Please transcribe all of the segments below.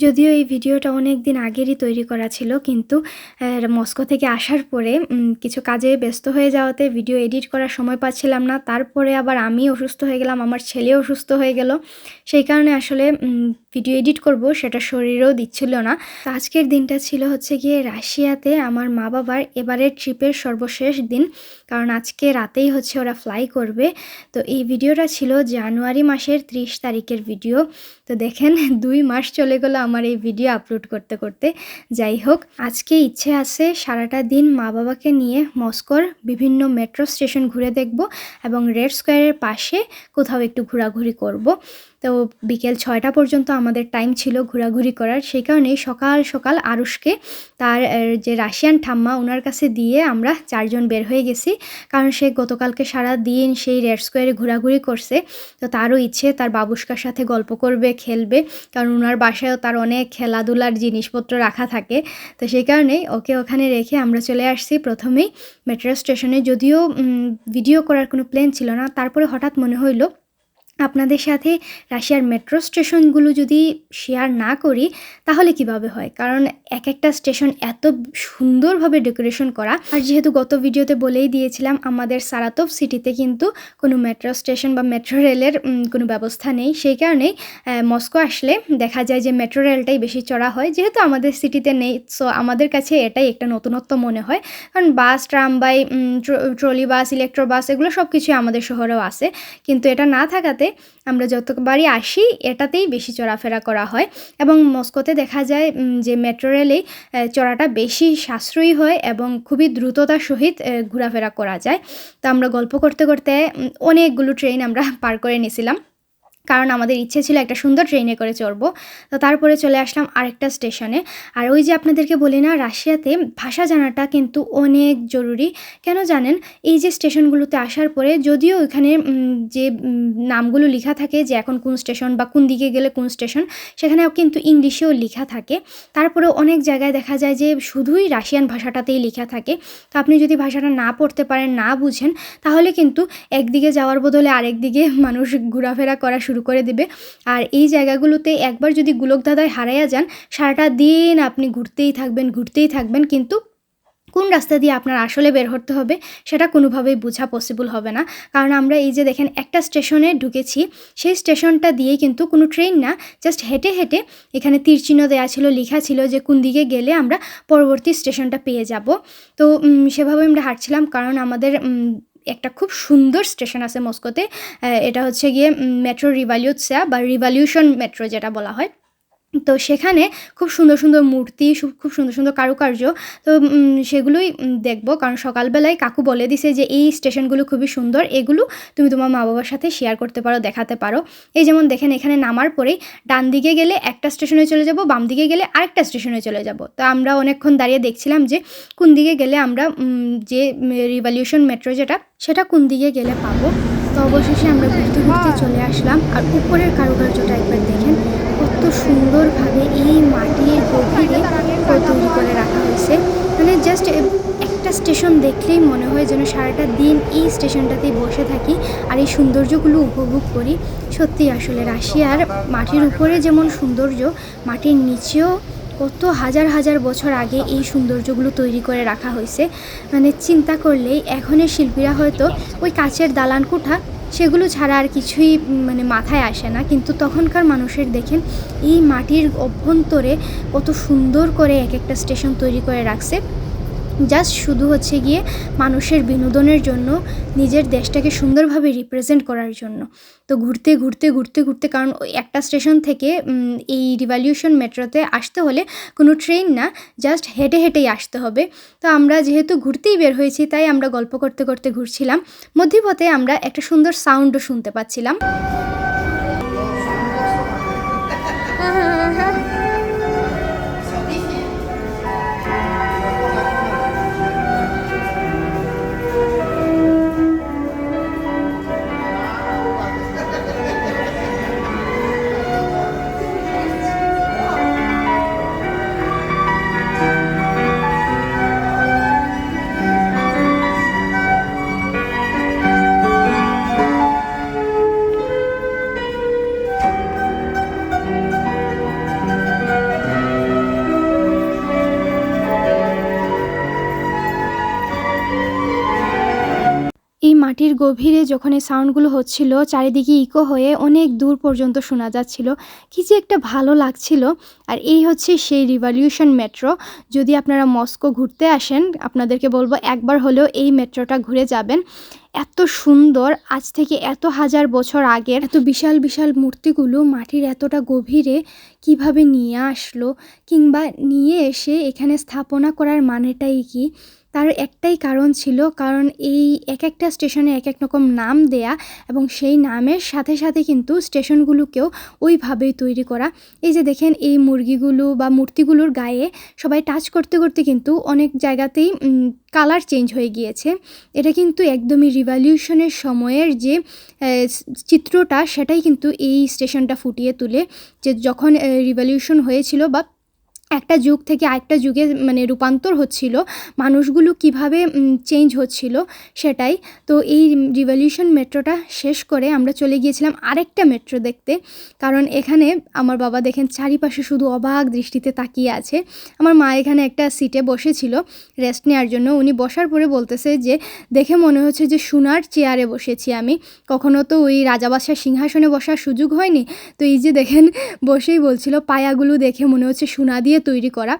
যদিও এই ভিডিওটা অনেক দিন আগেরই তৈরি করা ছিল, কিন্তু মস্কো থেকে আসার পরে কিছু কাজে ব্যস্ত হয়ে যাওয়াতে ভিডিও এডিট করার সময় পাচ্ছিলাম না। তারপরে আবার আমি অসুস্থ হয়ে গেলাম, আমার ছেলে অসুস্থ হয়ে গেল। সেই কারণে আসলে ভিডিও এডিট করব, সেটা শরীরেও দিচ্ছিল না। আজকের দিনটা ছিল হচ্ছে গিয়ে রাশিয়াতে আমার মা বাবার এবারের ট্রিপের সর্বশেষ দিন। কারণ আজকে রাতেই হচ্ছে ওরা ফ্লাই করবে। তো এই ভিডিওটা ছিল জানুয়ারি মাসের ত্রিশ তারিখের ভিডিও। তো দেখেন, দুই মাস চলে গেলো আমার এই ভিডিও আপলোড করতে করতে। যাই হোক, আজকে ইচ্ছে আছে সারাটা দিন মা বাবাকে নিয়ে মস্কোর বিভিন্ন মেট্রো স্টেশন ঘুরে দেখব এবং রেড স্কোয়ারের পাশে কোথাও একটু ঘোরাঘুরি করব। তো বিকেল ছয়টা পর্যন্ত আমাদের টাইম ছিল ঘোরাঘুরি করার। সেই কারণেই সকাল সকাল আরুষকে তার যে রাশিয়ান ঠাম্মা ওনার কাছে দিয়ে আমরা চারজন বের হয়ে গেছি। কারণ সে গতকালকে সারা দিন সেই রেড স্কোয়ারে ঘোরাঘুরি করছে। তো তারও ইচ্ছে, তার বাবুস্কার সাথে গল্প করবে, খেলবে। কারণ ওনার বাসায়ও তার অনেক খেলাধুলার জিনিসপত্র রাখা থাকে। তো সেই কারণেই ওকে ওখানে রেখে আমরা চলে আসছি প্রথমেই মেট্রো স্টেশনে যদিও ভিডিও করার কোনো প্ল্যান ছিল না। তারপরে হঠাৎ মনে হইল আপনাদের সাথে রাশিয়ার মেট্রো স্টেশনগুলো যদি শেয়ার না করি, তাহলে কীভাবে হয়? কারণ এক একটা স্টেশন এত সুন্দরভাবে ডেকোরেশন করা। আর যেহেতু গত ভিডিওতে বলেই দিয়েছিলাম, আমাদের সারাতভ সিটিতে কিন্তু কোনো মেট্রো স্টেশন বা মেট্রো রেলের কোনো ব্যবস্থা নেই। সেই কারণেই মস্কো আসলে দেখা যায় যে মেট্রো রেলটাই বেশি চড়া হয়। যেহেতু আমাদের সিটিতে নেই সো আমাদের কাছে এটাই একটা নতুনত্ব মনে হয়। কারণ বাস ট্রাম ট্রামবাই ট্রলি বাস ইলেকট্রো বাস এগুলো সব কিছুই আমাদের শহরেও আছে। কিন্তু এটা না থাকাতে আমরা যতবারই আসি, এটাতেই বেশি চলাফেরা করা হয়। এবং মস্কোতে দেখা যায় যে মেট্রো রেলেই চড়াটা বেশি সাশ্রয়ী হয় এবং খুবই দ্রুততার সহিত ঘোরাফেরা করা যায়। তো আমরা গল্প করতে করতে অনেকগুলো ট্রেন আমরা পার করে নিয়েছিলাম। কারণ আমাদের ইচ্ছে ছিল একটা সুন্দর ট্রেনে করে চড়বো। তো তারপরে চলে আসলাম আরেকটা স্টেশনে আর ওই যে আপনাদেরকে বলি না, রাশিয়াতে ভাষা জানাটা কিন্তু অনেক জরুরি। কেন জানেন? এই যে স্টেশনগুলোতে আসার পরে যদিও ওইখানে যে নামগুলো লেখা থাকে যে এখন কোন স্টেশন বা কোন দিকে গেলে কোন স্টেশন সেখানেও কিন্তু ইংলিশেও লেখা থাকে। তারপরেও অনেক জায়গায় দেখা যায় যে শুধুই রাশিয়ান ভাষাটাতেই লেখা থাকে। তো আপনি যদি ভাষাটা না পড়তে পারেন, না বুঝেন, তাহলে কিন্তু একদিকে যাওয়ার বদলে আরেক দিকে মানুষ ঘোরাফেরা করা করে দেবে। আর এই জায়গাগুলোতে একবার যদি গুলক দাদায় হারাইয়া যান, সারাটা দিন আপনি ঘুরতেই থাকবেন ঘুরতেই থাকবেন। কিন্তু কোন রাস্তা দিয়ে আপনার আসলে বের হতে হবে, সেটা কোনোভাবেই বোঝা পসিবল হবে না। কারণ আমরা এই যে দেখেন, একটা স্টেশনে ঢুকেছি। সেই স্টেশনটা দিয়ে কিন্তু কোনো ট্রেন না জাস্ট হেঁটে হেঁটে এখানে তীরচিহ্ন দেওয়া ছিল, লেখা ছিল যে কোন দিকে গেলে আমরা পরবর্তী স্টেশনটা পেয়ে যাব। তো সেভাবে আমরা হাঁটছিলাম। কারণ আমাদের একটা খুব সুন্দর স্টেশন আছে মস্কোতে এটা হচ্ছে গিয়ে মেট্রো রিভালিউৎসা বা রিভলিউশন মেট্রো যেটা বলা হয়। তো সেখানে খুব সুন্দর সুন্দর মূর্তি খুব সুন্দর সুন্দর কারুকার্য তো সেগুলোই দেখব। কারণ সকালবেলায় কাকু বলে দিছে যে এই স্টেশনগুলো খুবই সুন্দর। এগুলো তুমি তোমার মা বাবার সাথে শেয়ার করতে পারো দেখাতে পারো। এই যেমন দেখেন এখানে নামার পরেই ডান দিকে গেলে একটা স্টেশনে চলে যাব বাম দিকে গেলে আরেকটা স্টেশনে চলে যাব। তো আমরা অনেকক্ষণ দাঁড়িয়ে দেখছিলাম যে কোন দিকে গেলে আমরা যে রিভলিউশন মেট্রো যেটা সেটা কোন দিকে গেলে পাবো। তো অবশেষে আমরা ঘুরতে ঘুরতে চলে আসলাম। আর উপরের কারুকার্যটা একবার দেখেন। কত সুন্দরভাবে এই মাটির গভীরে তৈরি করে রাখা হয়েছে। মানে জাস্ট একটা স্টেশন দেখলেই মনে হয় যেন সারাটা দিন এই স্টেশনটাতেই বসে থাকি আর এই সৌন্দর্যগুলো উপভোগ করি। সত্যি আসলে রাশিয়ার মাটির উপরে যেমন সৌন্দর্য, মাটির নিচেও কত হাজার হাজার বছর আগে এই সৌন্দর্যগুলো তৈরি করে রাখা হয়েছে। মানে চিন্তা করলেই এখনের শিল্পীরা হয়তো ওই কাচের দালান কোঠা সেগুলো ছাড়া আর কিছুই মানে মাথায় আসে না। কিন্তু তখনকার মানুষের দেখেন, এই মাটির অভ্যন্তরে কত সুন্দর করে এক একটা স্টেশন তৈরি করে রাখছে। জাস্ট শুধু হচ্ছে গিয়ে মানুষের বিনোদনের জন্য, নিজের দেশটাকে সুন্দরভাবে রিপ্রেজেন্ট করার জন্য। তো ঘুরতে ঘুরতে ঘুরতে ঘুরতে, কারণ একটা স্টেশন থেকে এই রিভলিউশন মেট্রোতে আসতে হলে কোনো ট্রেন না জাস্ট হেঁটে, হেঁটেই আসতে হবে। তো আমরা যেহেতু ঘুরতেই বের হয়েছি, তাই আমরা গল্প করতে করতে ঘুরছিলাম। মধ্যপথে আমরা একটা সুন্দর সাউন্ডও শুনতে পাচ্ছিলাম। মাটির গভীরে যখন এই সাউন্ডগুলো হচ্ছিল, চারিদিকে ইকো হয়ে অনেক দূর পর্যন্ত শোনা যাচ্ছিল। কি যে একটা ভালো লাগছিল। আর এই হচ্ছে সেই রিভলিউশন মেট্রো যদি আপনারা মস্কো ঘুরতে আসেন, আপনাদেরকে বলব একবার হলেও এই মেট্রোটা ঘুরে যাবেন। এত সুন্দর, আজ থেকে এত হাজার বছর আগের, এত বিশাল বিশাল মূর্তিগুলো মাটির এতটা গভীরে কীভাবে নিয়ে আসলো, কিংবা নিয়ে এসে এখানে স্থাপনা করার মানেটাই কি? তার একটাই কারণ ছিল কারণ এই এক একটা স্টেশনে এক এক রকম নাম দেয়া এবং সেই নামের সাথে সাথে কিন্তু স্টেশনগুলোকেও ওইভাবেই তৈরি করা। এই যে দেখেন, এই মুরগিগুলো বা মূর্তিগুলোর গায়ে সবাই টাচ করতে করতে কিন্তু অনেক জায়গাতেই কালার চেঞ্জ হয়ে গিয়েছে। এটা কিন্তু একদমই রিভলিউশনের সময়ের যে চিত্রটা, সেটাই কিন্তু এই স্টেশনটা ফুটিয়ে তুলে। যে যখন রিভলিউশন হয়েছিল বা একটা যুগ থেকে আরেকটা যুগে মানে রূপান্তর হচ্ছিল, মানুষগুলো কীভাবে চেঞ্জ হচ্ছিল সেটাই। তো এই রিভলিউশন মেট্রোটা শেষ করে আমরা চলে গিয়েছিলাম আরেকটা মেট্রো দেখতে। কারণ এখানে আমার বাবা দেখেন চারিপাশে শুধু অবাক দৃষ্টিতে তাকিয়ে আছে। আমার মা এখানে একটা সিটে বসেছিল রেস্ট নেওয়ার জন্য। উনি বসার পরে বলতেছে যে, দেখে মনে হচ্ছে যে সোনার চেয়ারে বসেছি আমি। কখনো তো ওই রাজাবাসার সিংহাসনে বসার সুযোগ হয়নি? তো এই যে দেখেন, বসেই বলছিল, পায়াগুলো দেখে মনে হচ্ছে সোনা দিয়ে তৈরি করা।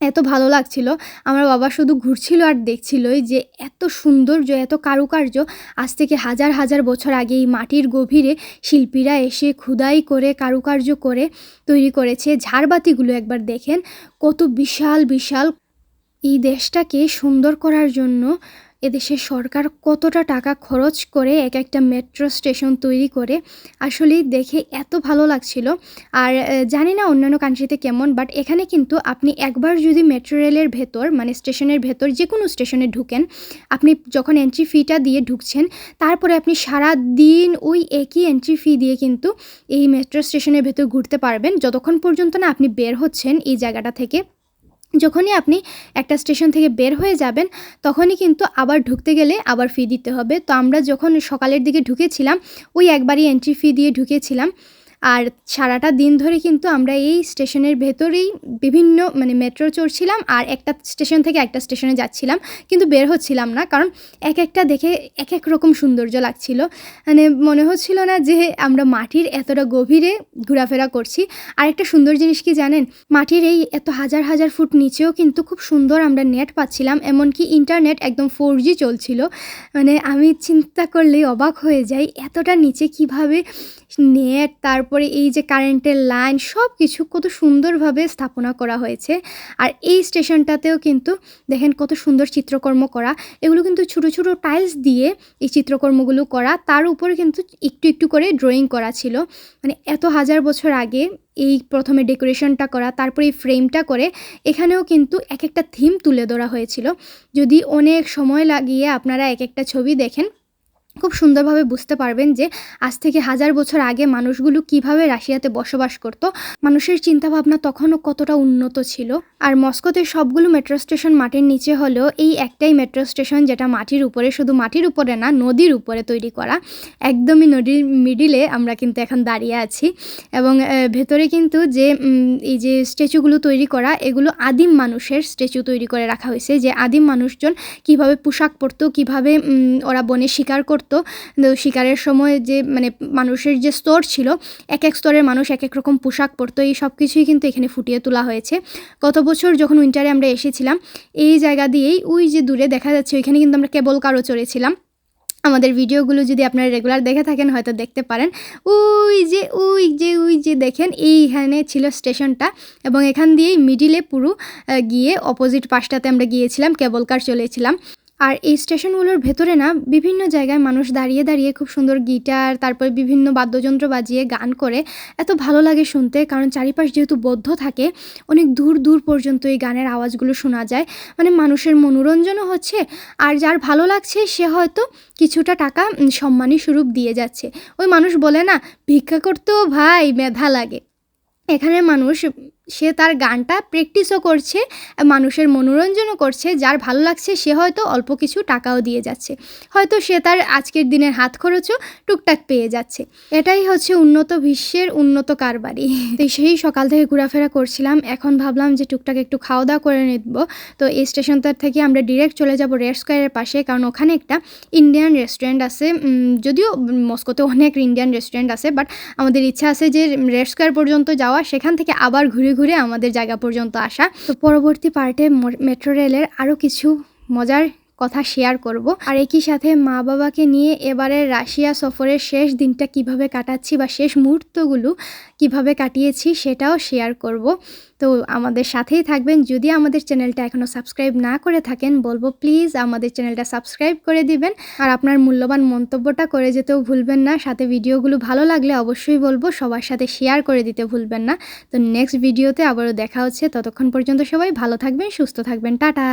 এত ভালো লাগছিল। আমার বাবা শুধু ঘুরছিল আর দেখছিলই যে এত সৌন্দর্য, এত কারুকার্য। আজ থেকে হাজার হাজার বছর আগে এই মাটির গভীরে শিল্পীরা এসে খুদাই করে, কারুকার্য করে তৈরি করেছে। ঝাড়বাতিগুলো একবার দেখেন, কত বিশাল বিশাল। এই দেশটাকে সুন্দর করার জন্য এদেশের সরকার কতটা টাকা খরচ করে এক একটা মেট্রো স্টেশন তৈরি করে, আসলেই দেখে এত ভালো লাগছিল। আর জানি না অন্যান্য কান্ট্রিতে কেমন বাট এখানে কিন্তু আপনি একবার যদি মেট্রো রেলের ভেতর মানে স্টেশনের ভেতর যে কোনো স্টেশনে ঢুকেন, আপনি যখন এন্ট্রি ফিটা দিয়ে ঢুকছেন, তারপরে আপনি সারা দিন ওই একই এন্ট্রি ফি দিয়ে কিন্তু এই মেট্রো স্টেশনের ভেতর ঘুরতে পারবেন। যতক্ষণ পর্যন্ত না আপনি বের হচ্ছেন এই জায়গাটা থেকে। যখনই আপনি একটা স্টেশন থেকে বের হয়ে যাবেন, তখনই কিন্তু আবার ঢুকতে গেলে আবার ফি দিতে হবে। তো আমরা যখন সকালের দিকে ঢুকেছিলাম, ওই একবারই এন্ট্রি ফি দিয়ে ঢুকেছিলাম। আর সারাটা দিন ধরে কিন্তু আমরা এই স্টেশনের ভেতরেই বিভিন্ন মানে মেট্রো চড়ছিলাম আর একটা স্টেশন থেকে একটা স্টেশনে যাচ্ছিলাম, কিন্তু বের হচ্ছিলাম না কারণ এক একটা দেখে এক এক রকম সৌন্দর্য লাগছিল। মানে মনে হচ্ছিল না যে আমরা মাটির এতটা গভীরে ঘোরাফেরা করছি। আর একটা সুন্দর জিনিস কি জানেন? মাটির এই এত হাজার হাজার ফুট নিচেও কিন্তু খুব সুন্দর আমরা নেট পাচ্ছিলাম, এমনকি ইন্টারনেট একদম ফোর জি চলছিল। মানে আমি চিন্তা করলেই অবাক হয়ে যাই, এতটা নিচে কীভাবে নেট তারপরে এই যে কারেন্টের লাইন সব কিছু কত সুন্দরভাবে স্থাপনা করা হয়েছে। আর এই স্টেশনটাতেও কিন্তু দেখেন কত সুন্দর চিত্রকর্ম করা। এগুলো কিন্তু ছোটো ছোটো টাইলস দিয়ে এই চিত্রকর্মগুলো করা। তার উপরে কিন্তু একটু একটু করে ড্রয়িং করা ছিল। মানে এত হাজার বছর আগে এই প্রথমে ডেকোরেশনটা করা, তারপরে এই ফ্রেমটা করে এখানেও কিন্তু এক একটা থিম তুলে ধরা হয়েছিল। যদি অনেক সময় লাগিয়ে আপনারা এক একটা ছবি দেখেন খুব সুন্দরভাবে বুঝতে পারবেন যে আজ থেকে হাজার বছর আগে মানুষগুলো কীভাবে রাশিয়াতে বসবাস করত। মানুষের চিন্তাভাবনা তখনও কতটা উন্নত ছিল। আর মস্কোতে সবগুলো মেট্রো স্টেশন মাটির নিচে হলেও এই একটাই মেট্রো স্টেশন যেটা মাটির উপরে, শুধু মাটির উপরে না, নদীর উপরে তৈরি করা। একদমই নদীর মিডিলে আমরা কিন্তু এখন দাঁড়িয়ে আছি। এবং ভেতরে কিন্তু যে এই যে স্ট্যাচুগুলো তৈরি করা, এগুলো আদিম মানুষের স্ট্যাচু তৈরি করে রাখা হয়েছে। যে আদিম মানুষজন কীভাবে পোশাক পরতো, কীভাবে ওরা বনে শিকার করতো করতো শিকারের সময় যে মানে মানুষের যে স্তর ছিল এক এক স্তরের মানুষ এক এক রকম পোশাক পরতো, এই সব কিছুই কিন্তু এখানে ফুটিয়ে তোলা হয়েছে। গত বছর যখন উইন্টারে আমরা এসেছিলাম, এই জায়গা দিয়েই ওই যে দূরে দেখা যাচ্ছে, ওইখানে কিন্তু আমরা কেবল কারও চড়েছিলাম। আমাদের ভিডিওগুলো যদি আপনারা রেগুলার দেখে থাকেন, হয়তো দেখতে পারেন। ওই যে ওই যে ওই যে দেখেন, এইখানে ছিল স্টেশনটা এবং এখান দিয়েই মিডিলে পুরো গিয়ে অপোজিট পাশটাতে আমরা গিয়েছিলাম কেবল কার চলেছিলাম। আর এই স্টেশনগুলোর ভেতরে না বিভিন্ন জায়গায় মানুষ দাঁড়িয়ে দাঁড়িয়ে খুব সুন্দর গিটার, তারপরে বিভিন্ন বাদ্যযন্ত্র বাজিয়ে গান করে। এত ভালো লাগে শুনতে, কারণ চারিপাশ যেহেতু বদ্ধ থাকে, অনেক দূর দূর পর্যন্ত এই গানের আওয়াজগুলো শোনা যায়। মানে মানুষের মনোরঞ্জনও হচ্ছে, আর যার ভালো লাগছে সে হয়তো কিছুটা টাকা সম্মানী স্বরূপ দিয়ে যাচ্ছে। ওই মানুষ বলে না, ভিক্ষা করতেও ভাই মেধা লাগে। এখানে মানুষ সে তার গানটা প্র্যাকটিসও করছে, মানুষের মনোরঞ্জনও করছে, যার ভালো লাগছে সে হয়তো অল্প কিছু টাকাও দিয়ে যাচ্ছে। হয়তো সে তার আজকের দিনের হাত খরচও টুকটাক পেয়ে যাচ্ছে। এটাই হচ্ছে উন্নত বিশ্বের উন্নত কারবারি। তো সেই সকাল থেকে ঘোরাফেরা করছিলাম, এখন ভাবলাম যে টুকটাক একটু খাওয়া দাওয়া করে নিব। তো এই স্টেশনটার থেকে আমরা ডিরেক্ট চলে যাব রেড স্কোয়ারের পাশে, কারণ ওখানে একটা ইন্ডিয়ান রেস্টুরেন্ট আছে। যদিও মস্কোতে অনেক ইন্ডিয়ান রেস্টুরেন্ট আছে বাট আমাদের ইচ্ছা আছে যে রেড স্কোয়ার পর্যন্ত যাওয়া, সেখান থেকে আবার ঘুরে ঘুরে আমাদের জায়গা পর্যন্ত আসা। তো পরবর্তী পার্টে মেট্রো রেলের আরও কিছু মজার কথা শেয়ার করব। আর একই সাথে মা বাবাকে নিয়ে এবারের রাশিয়া সফরের শেষ দিনটা কীভাবে কাটাচ্ছি বা শেষ মুহূর্তগুলো কীভাবে কাটিয়েছি সেটাও শেয়ার করব। তো আমাদের সাথেই থাকবেন। যদি আমাদের চ্যানেলটা এখনও সাবস্ক্রাইব না করে থাকেন, বলব প্লিজ আমাদের চ্যানেলটা সাবস্ক্রাইব করে দিবেন। আর আপনার মূল্যবান মন্তব্যটা করে যেতেও ভুলবেন না। সাথে ভিডিওগুলো ভালো লাগলে অবশ্যই বলব, সবার সাথে শেয়ার করে দিতে ভুলবেন না। তো নেক্সট ভিডিওতে আবারও দেখা হচ্ছে। ততক্ষণ পর্যন্ত সবাই ভালো থাকবেন, সুস্থ থাকবেন। টাটা!